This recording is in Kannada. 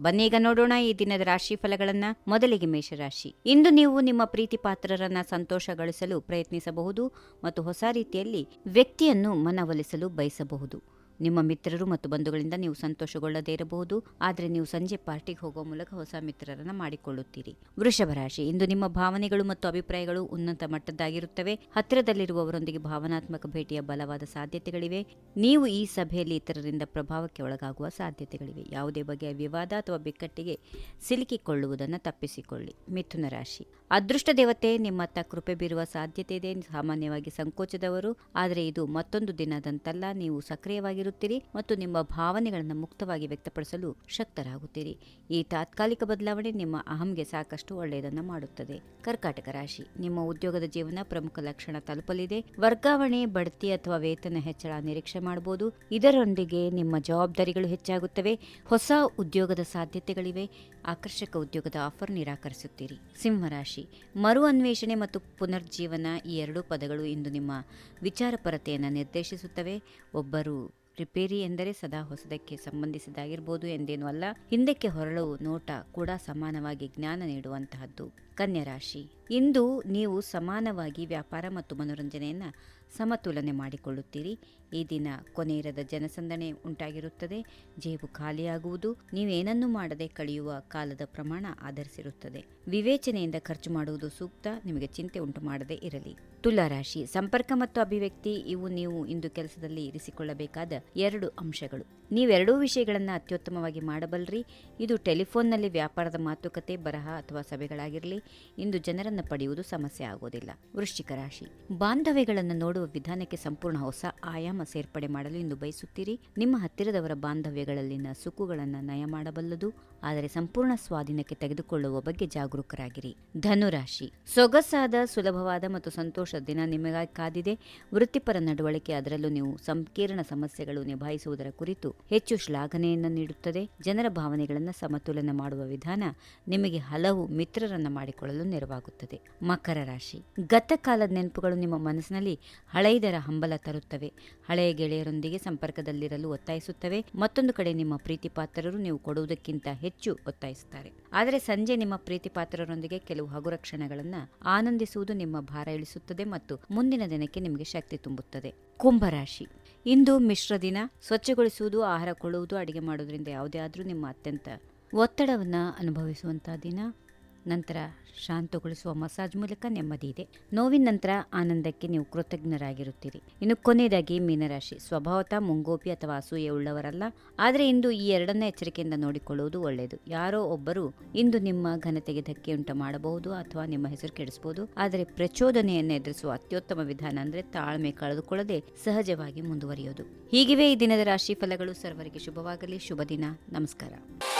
ಬನ್ನೀಗ ನೋಡೋಣ ಈ ದಿನದ ರಾಶಿ ಫಲಗಳನ್ನ ಮೊದಲಿಗೆ ಮೇಷರಾಶಿ. ಇಂದು ನೀವು ನಿಮ್ಮ ಪ್ರೀತಿ ಪಾತ್ರರನ್ನ ಸಂತೋಷಗೊಳಿಸಲು ಪ್ರಯತ್ನಿಸಬಹುದು ಮತ್ತು ಹೊಸ ರೀತಿಯಲ್ಲಿ ವ್ಯಕ್ತಿಯನ್ನು ಮನವೊಲಿಸಲು ಬಯಸಬಹುದು. ನಿಮ್ಮ ಮಿತ್ರರು ಮತ್ತು ಬಂಧುಗಳಿಂದ ನೀವು ಸಂತೋಷಗೊಳ್ಳದೇ ಇರಬಹುದು. ಆದರೆ ನೀವು ಸಂಜೆ ಪಾರ್ಟಿಗೆ ಹೋಗುವ ಮೂಲಕ ಹೊಸ ಮಿತ್ರರನ್ನು ಮಾಡಿಕೊಳ್ಳುತ್ತೀರಿ. ವೃಷಭ ರಾಶಿ, ಇಂದು ನಿಮ್ಮ ಭಾವನೆಗಳು ಮತ್ತು ಅಭಿಪ್ರಾಯಗಳು ಉನ್ನತ ಮಟ್ಟದ್ದಾಗಿರುತ್ತವೆ. ಹತ್ತಿರದಲ್ಲಿರುವವರೊಂದಿಗೆ ಭಾವನಾತ್ಮಕ ಭೇಟಿಯ ಬಲವಾದ ಸಾಧ್ಯತೆಗಳಿವೆ. ನೀವು ಈ ಸಭೆಯಲ್ಲಿ ಇತರರಿಂದ ಪ್ರಭಾವಕ್ಕೆ ಒಳಗಾಗುವ ಸಾಧ್ಯತೆಗಳಿವೆ. ಯಾವುದೇ ಬಗೆಯ ವಿವಾದ ಅಥವಾ ಬಿಕ್ಕಟ್ಟಿಗೆ ಸಿಲುಕಿಕೊಳ್ಳುವುದನ್ನು ತಪ್ಪಿಸಿಕೊಳ್ಳಿ. ಮಿಥುನ ರಾಶಿ, ಅದೃಷ್ಟ ದೇವತೆ ನಿಮ್ಮತ್ತ ಕೃಪೆ ಬೀರುವ ಸಾಧ್ಯತೆ ಇದೆ. ಸಾಮಾನ್ಯವಾಗಿ ಸಂಕೋಚದವರು, ಆದರೆ ಇದು ಮತ್ತೊಂದು ದಿನದಂತಲ್ಲ. ನೀವು ಸಕ್ರಿಯವಾಗಿರುತ್ತೀರಿ ಮತ್ತು ನಿಮ್ಮ ಭಾವನೆಗಳನ್ನು ಮುಕ್ತವಾಗಿ ವ್ಯಕ್ತಪಡಿಸಲು ಶಕ್ತರಾಗುತ್ತೀರಿ. ಈ ತಾತ್ಕಾಲಿಕ ಬದಲಾವಣೆ ನಿಮ್ಮ ಅಹಂಗೆ ಸಾಕಷ್ಟು ಒಳ್ಳೆಯದನ್ನು ಮಾಡುತ್ತದೆ. ಕರ್ಕಾಟಕ ರಾಶಿ. ನಿಮ್ಮ ಉದ್ಯೋಗದ ಜೀವನ ಪ್ರಮುಖ ಲಕ್ಷಣ ತಲುಪಲಿದೆ. ವರ್ಗಾವಣೆ, ಬಡ್ತಿ ಅಥವಾ ವೇತನ ಹೆಚ್ಚಳ ನಿರೀಕ್ಷೆ ಮಾಡಬಹುದು. ಇದರೊಂದಿಗೆ ನಿಮ್ಮ ಜವಾಬ್ದಾರಿಗಳು ಹೆಚ್ಚಾಗುತ್ತವೆ. ಹೊಸ ಉದ್ಯೋಗದ ಸಾಧ್ಯತೆಗಳಿವೆ. ಆಕರ್ಷಕ ಉದ್ಯೋಗದ ಆಫರ್ ನಿರಾಕರಿಸುತ್ತೀರಿ. ಸಿಂಹರಾಶಿ ಮರು ಅನ್ವೇಷಣೆ ಮತ್ತು ಪುನರ್ಜೀವನ ಈ ಎರಡೂ ಪದಗಳು ಇಂದು ನಿಮ್ಮ ವಿಚಾರಪರತೆಯನ್ನು ನಿರ್ದೇಶಿಸುತ್ತವೆ. ಒಬ್ಬರು ರಿಪೇರಿ ಎಂದರೆ ಸದಾ ಹೊಸದಕ್ಕೆ ಸಂಬಂಧಿಸಿದಾಗಿರ್ಬೋದು ಎಂದೇನೂ ಅಲ್ಲ. ಹಿಂದಕ್ಕೆ ಹೊರಳು ನೋಟ ಕೂಡ ಸಮಾನವಾಗಿ ಜ್ಞಾನ ನೀಡುವಂತಹದ್ದು. ಕನ್ಯಾ ರಾಶಿ. ಇಂದು ನೀವು ಸಮಾನವಾಗಿ ವ್ಯಾಪಾರ ಮತ್ತು ಮನೋರಂಜನೆಯನ್ನು ಸಮತೋಲನೆ ಮಾಡಿಕೊಳ್ಳುತ್ತೀರಿ. ಈ ದಿನ ಕೊನೆಯರದ ಜನಸಂದಣೆ ಉಂಟಾಗಿರುತ್ತದೆ. ಜೇಬು ಖಾಲಿಯಾಗುವುದು, ನೀವೇನನ್ನು ಮಾಡದೆ ಕಳೆಯುವ ಕಾಲದ ಪ್ರಮಾಣ ಆಧರಿಸಿರುತ್ತದೆ. ವಿವೇಚನೆಯಿಂದ ಖರ್ಚು ಮಾಡುವುದು ಸೂಕ್ತ, ನಿಮಗೆ ಚಿಂತೆ ಉಂಟು ಮಾಡದೇ ಇರಲಿ. ತುಲಾರಾಶಿ ಸಂಪರ್ಕ ಮತ್ತು ಅಭಿವ್ಯಕ್ತಿ, ಇವು ನೀವು ಇಂದು ಕೆಲಸದಲ್ಲಿ ಇರಿಸಿಕೊಳ್ಳಬೇಕಾದ ಎರಡು ಅಂಶಗಳು. ನೀವೆರಡೂ ವಿಷಯಗಳನ್ನು ಅತ್ಯುತ್ತಮವಾಗಿ ಮಾಡಬಲ್ಲರಿ ಇದು ಟೆಲಿಫೋನ್ನಲ್ಲಿ ವ್ಯಾಪಾರದ ಮಾತುಕತೆ, ಬರಹ ಅಥವಾ ಸಭೆಗಳಾಗಿರಲಿ ಇಂದು ಜನರನ್ನು ಪಡೆಯುವುದು ಸಮಸ್ಯೆ ಆಗೋದಿಲ್ಲ. ವೃಶ್ಚಿಕ ರಾಶಿ. ಬಾಂಧವ್ಯಗಳನ್ನು ನೋಡುವ ವಿಧಾನಕ್ಕೆ ಸಂಪೂರ್ಣ ಹೊಸ ಆಯಾಮ ಸೇರ್ಪಡೆ ಮಾಡಲು ಇಂದು ಬಯಸುತ್ತೀರಿ. ನಿಮ್ಮ ಹತ್ತಿರದವರ ಬಾಂಧವ್ಯಗಳಲ್ಲಿನ ಸುಖುಗಳನ್ನು ನಯ ಮಾಡಬಲ್ಲದು. ಆದರೆ ಸಂಪೂರ್ಣ ಸ್ವಾಧೀನಕ್ಕೆ ತೆಗೆದುಕೊಳ್ಳುವ ಬಗ್ಗೆ ಜಾಗರೂಕರಾಗಿರಿ. ಧನುರಾಶಿ. ಸೊಗಸಾದ, ಸುಲಭವಾದ ಮತ್ತು ಸಂತೋಷ ದಿನ ನಿಮಗಾಗಿ ಕಾದಿದೆ. ವೃತ್ತಿಪರ ನಡವಳಿಕೆ ಅದರಲ್ಲೂ ನೀವು ಸಂಕೀರ್ಣ ಸಮಸ್ಯೆಗಳು ನಿಭಾಯಿಸುವುದರ ಕುರಿತು ಹೆಚ್ಚು ಶ್ಲಾಘನೆಯನ್ನು ನೀಡುತ್ತದೆ. ಜನರ ಭಾವನೆಗಳನ್ನು ಸಮತೋಲನ ಮಾಡುವ ವಿಧಾನ ನಿಮಗೆ ಹಲವು ಮಿತ್ರರನ್ನ ಮಾಡಿಕೊಳ್ಳಲು ನೆರವಾಗುತ್ತದೆ. ಮಕರ ರಾಶಿ. ಗತಕಾಲದ ನೆನಪುಗಳು ನಿಮ್ಮ ಮನಸ್ಸಿನಲ್ಲಿ ಹಳೆಯದರ ಹಂಬಲ ತರುತ್ತವೆ. ಹಳೆಯ ಗೆಳೆಯರೊಂದಿಗೆ ಸಂಪರ್ಕದಲ್ಲಿರಲು ಒತ್ತಾಯಿಸುತ್ತವೆ. ಮತ್ತೊಂದು ಕಡೆ ನಿಮ್ಮ ಪ್ರೀತಿ ಪಾತ್ರರು ನೀವು ಕೊಡುವುದಕ್ಕಿಂತ ಹೆಚ್ಚು ಒತ್ತಾಯಿಸುತ್ತಾರೆ. ಆದರೆ ಸಂಜೆ ನಿಮ್ಮ ಪ್ರೀತಿ ಪಾತ್ರರೊಂದಿಗೆ ಕೆಲವು ಹಗುರ ಕ್ಷಣಗಳನ್ನು ಆನಂದಿಸುವುದು ನಿಮ್ಮ ಭಾರ ಇಳಿಸುತ್ತದೆ ಮತ್ತು ಮುಂದಿನ ದಿನಕ್ಕೆ ನಿಮಗೆ ಶಕ್ತಿ ತುಂಬುತ್ತದೆ. ಕುಂಭರಾಶಿ ಇಂದು ಮಿಶ್ರ ದಿನ. ಸ್ವಚ್ಛಗೊಳಿಸುವುದು, ಆಹಾರ ಕೊಳ್ಳುವುದು ಅಡಿಗೆ ಮಾಡುವುದರಿಂದ ಯಾವುದೇ ಆದರೂ ನಿಮ್ಮ ಅತ್ಯಂತ ಒತ್ತಡವನ್ನು ಅನುಭವಿಸುವಂತಹ ದಿನ. ನಂತರ ಶಾಂತಗೊಳಿಸುವ ಮಸಾಜ್ ಮೂಲಕ ನೆಮ್ಮದಿ ಇದೆ. ನೋವಿನ ನಂತರ ಆನಂದಕ್ಕೆ ನೀವು ಕೃತಜ್ಞರಾಗಿರುತ್ತೀರಿ. ಇನ್ನು ಕೊನೆಯದಾಗಿ ಮೀನರಾಶಿ. ಸ್ವಭಾವತಃ ಮುಂಗೋಪಿ ಅಥವಾ ಅಸೂಯೆ ಉಳ್ಳವರಲ್ಲ ಆದರೆ ಇಂದು ಈ ಎರಡನ್ನ ಎಚ್ಚರಿಕೆಯಿಂದ ನೋಡಿಕೊಳ್ಳುವುದು ಒಳ್ಳೆಯದು. ಯಾರೋ ಒಬ್ಬರು ಇಂದು ನಿಮ್ಮ ಘನತೆಗೆ ಧಕ್ಕೆಯುಂಟು ಮಾಡಬಹುದು ಅಥವಾ ನಿಮ್ಮ ಹೆಸರು ಕೆಡಿಸಬಹುದು. ಆದರೆ ಪ್ರಚೋದನೆಯನ್ನು ಎದುರಿಸುವ ಅತ್ಯುತ್ತಮ ವಿಧಾನ ಅಂದ್ರೆ ತಾಳ್ಮೆ ಕಳೆದುಕೊಳ್ಳದೆ ಸಹಜವಾಗಿ ಮುಂದುವರಿಯೋದು. ಹೀಗಿವೆ ಈ ದಿನದ ರಾಶಿ ಫಲಗಳು. ಸರ್ವರಿಗೆ ಶುಭವಾಗಲಿ. ಶುಭ ದಿನ ನಮಸ್ಕಾರ.